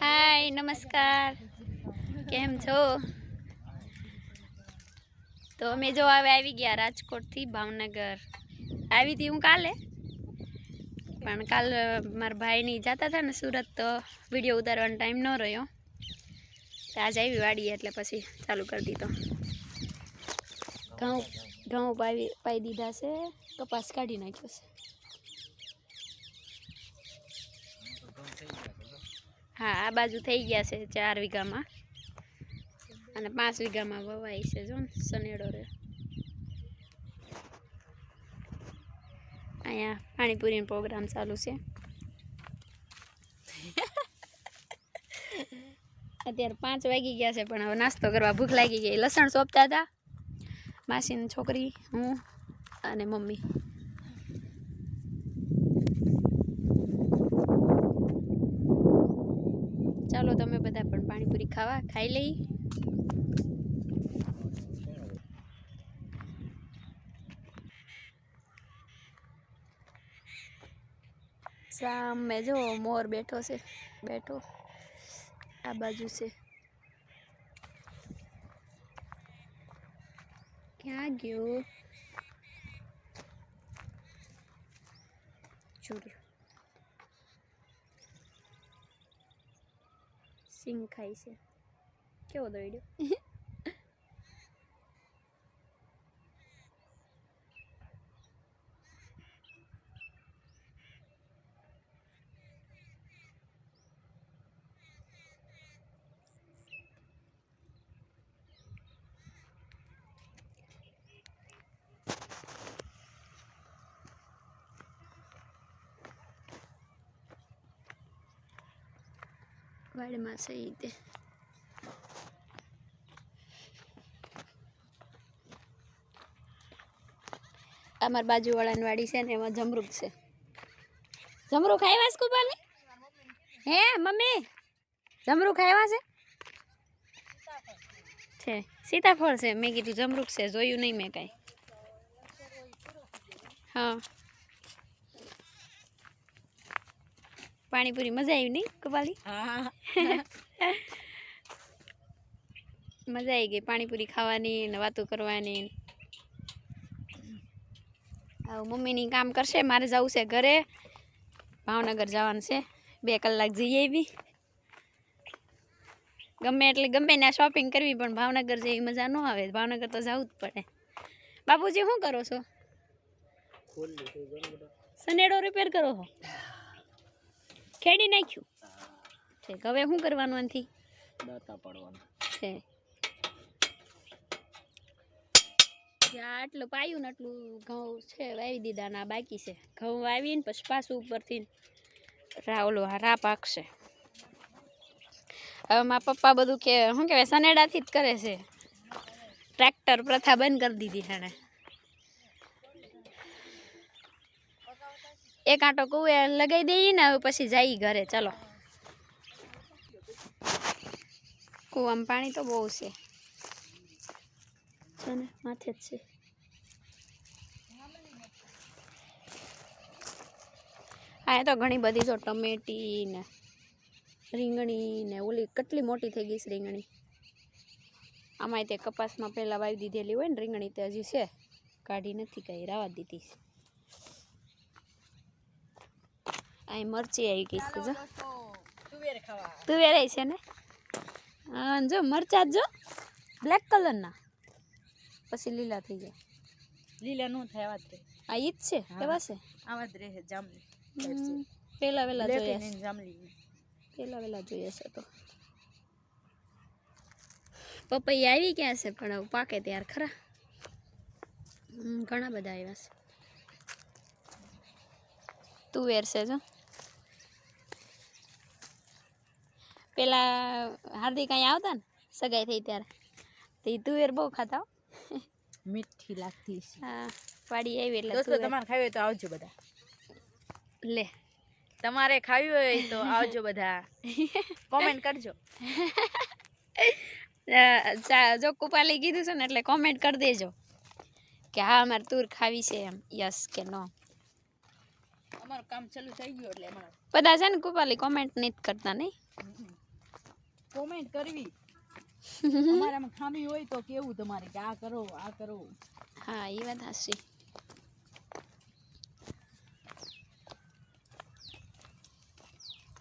હાય, નમસ્કાર. કેમ છો? તો અમે જો હવે આવી ગયા રાજકોટથી ભાવનગર. આવી હતી હું કાલે? પણ કાલ મારા ભાઈની જતા હતા ને સુરત, તો વીડિયો ઉતારવાનો ટાઈમ ન રહ્યો. તો આજે આવી વાડીએ, એટલે પછી ચાલુ કરી દીધો. ઘઉં ઘઉં પાવી, પાઈ દીધા છે, કપાસ કાઢી નાખ્યો છે. હા, આ બાજુ થઈ ગયા છે ચાર વીઘામાં. અને પાંચ વીઘામાં વવાય છે, જો સનેડો રહ્યો. અહીંયા પાણીપુરીનો પ્રોગ્રામ ચાલુ છે. અત્યારે પાંચ વાગી ગયા છે, પણ હવે નાસ્તો કરવા ભૂખ લાગી ગઈ. લસણ સોંપતા હતા. માસીની છોકરી, હું અને મમ્મી ચાલો તમે બધા પણ પાણીપુરી ખાવા ખાઈ લઈ સામે જો મોર બેઠો છે બેઠો. આ બાજુ છે. ક્યાં ગયો? 新開始。今日のいる？વાડમાં છે એ તે અમાર બાજુવાળાની વાડી છે ને એમાં જમરૂક છે. જમરૂક આવ્યા છે કુપાલી હે, મમ્મી? જમરૂક આવ્યા છે? છે. સીતાફળ છે. મેં કીધું જમરૂક છે. જોયું નહીં મેં કાંઈ. હા. પાણીપુરી મજા આવી નહીં કપાલી? હા. મજા આવી ગઈ પાણીપુરી ખાવાની ને વાતો કરવાની. આવું મમ્મીની કામ કરશે મારે જવું છે ઘરે. ભાવનગર જવાનું છે. બે કલાક જઈ આવી. ગમે એટલે ગમે ને શોપિંગ કરવી પણ ભાવનગર જેવી મજા ન આવે. ભાવનગર તો જવું જ પડે. બાપુજી શું કરો છો? સનેડો રિપેર કરો છો? ખેડી નાખ્યું. ઠીક હવે શું કરવાનું એનાથી દાતા પડવાના. છે. આટલું પાયું ને આટલું ઘઉં છે વાવી દીધા ના બાકી છે. ઘઉં વાવીને પછી પાછું ઉપરથી રાવલો રા પાકશે હવે મારા પપ્પા બધું કે શું કહેવાય સનેડાથી જ કરે છે. ટ્રેક્ટર પ્રથા બંધ કરી દીધી છે એક આંટો કુએ લગાવી દઈએ ને હવે પછી જઈ ઘરે. ચલો. કૂવામાં પાણી તો બહુ છે. ને? માથે જ છે. આ તો ઘણી બધી જો ટમેટી ને રીંગણી ને ઓલી કેટલી મોટી થઈ ગઈ છે રીંગણી. આમાંય તે કપાસમાં પહેલાં વાવી દીધેલી હોય ને રીંગણી તે હજી છે. કાઢી નથી કાંઈ રાવા દીધી છે અહીં મરચી આવી ગઈ છે જો. તુવેર છે ને? જો મરચા જ. બ્લેક કલરના પછી લીલા થઈ જાય. લીલા નો થાય આવા જ આ ઈ જ છે. કેવા છે? આવા જ રહે જામલી. પેલા વેલા જોઈએ જામલી પેલા વેલા જોઈએ છે તો. પપૈયા આવી ગયા છે પણ પાકે ત્યાર ખરા. ઘણા બધા આવ્યા છે. તુવેર છે જો. પેલા હાર્દિક અહીંયા આવતા ને સગાઈ થઈ ત્યારે. તો એ તુવેર બહુ ખાતા હો. મીઠી લાગતી છે હા પાડી આવી એટલે દોસ્તો તમારે ખાવી હોય તો આવજો બધા. લે. તમારે ખાવી હોય તો આવજો બધા. કોમેન્ટ કરજો. જો કુપાલી કીધું છે ને એટલે કોમેન્ટ કરી દેજો. કે હા અમારે તુર ખાવી છે એમ. યસ કે નો અમારું કામ ચાલુ થઈ ગયું એટલે બધા છે ને કુપાલી કોમેન્ટ નથી કરતા નહીં? કોમેન્ટ કરવી. અમારામાં ખામી હોય તો કેવું તમારે કે આ કરો આ કરો. હા એ વાત હાચી.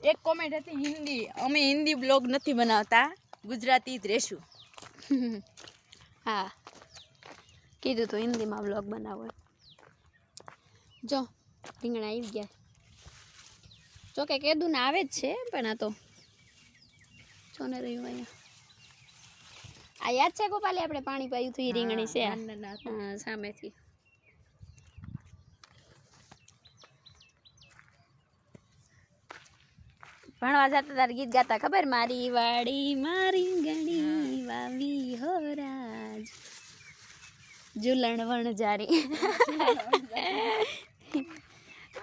એક કોમેન્ટ હતી હિન્દી. અમે હિન્દી બ્લોગ નથી બનાવતા ગુજરાતી જ રહેશું. હા. કીધું તો હિન્દીમાં બ્લોગ બનાવો. જો રીંગણા આવી ગયા. જો કે કીધું ને આવે જ છે પણ આ તો જો ને રહ્યું અહીંયા. આ યાદ છે ગોપાલી? આપણે પાણી પાયું હતું એ રીંગણી છે. સામેથી. ભણવા જતા તારે ગીત ગાતા ખબર? મારી વાડી મારી ગણી વાવી હો. રાજ જુલણ વણ જારી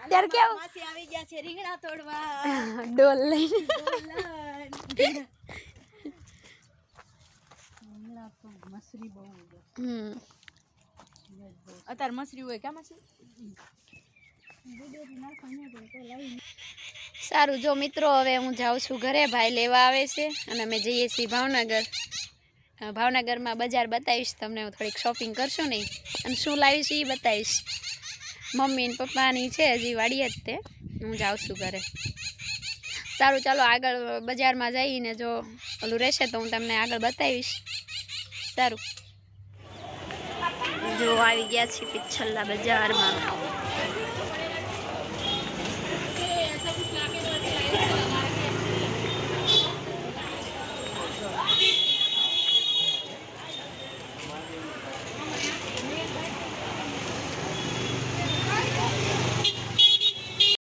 ત્યારે કેવું? આવી ગયા છે રીંગણા તોડવા. ડોલ લઈને હમણાં તો મસરી બહુ હમ. અત્યારે મસરી હોય ક્યાં મસરી? સારું જો મિત્રો હવે હું જાઉં છું ઘરે. ભાઈ લેવા આવે છે અને અમે જઈએ છીએ ભાવનગર. ભાવનગરમાં બજાર બતાવીશ તમને. હું થોડીક શોપિંગ કરશું નહીં અને શું લાવીશ એ બતાવીશ. મમ્મી ને પપ્પાની છે હજી વાડીએ જ તે. હું જાઉં છું ઘરે. સારું ચાલો આગળ બજારમાં જઈને જો ઓલું રહેશે તો હું તમને આગળ બતાવીશ. સારું. જો આવી ગયા છીએ પિચ્છલ્લા બજારમાં.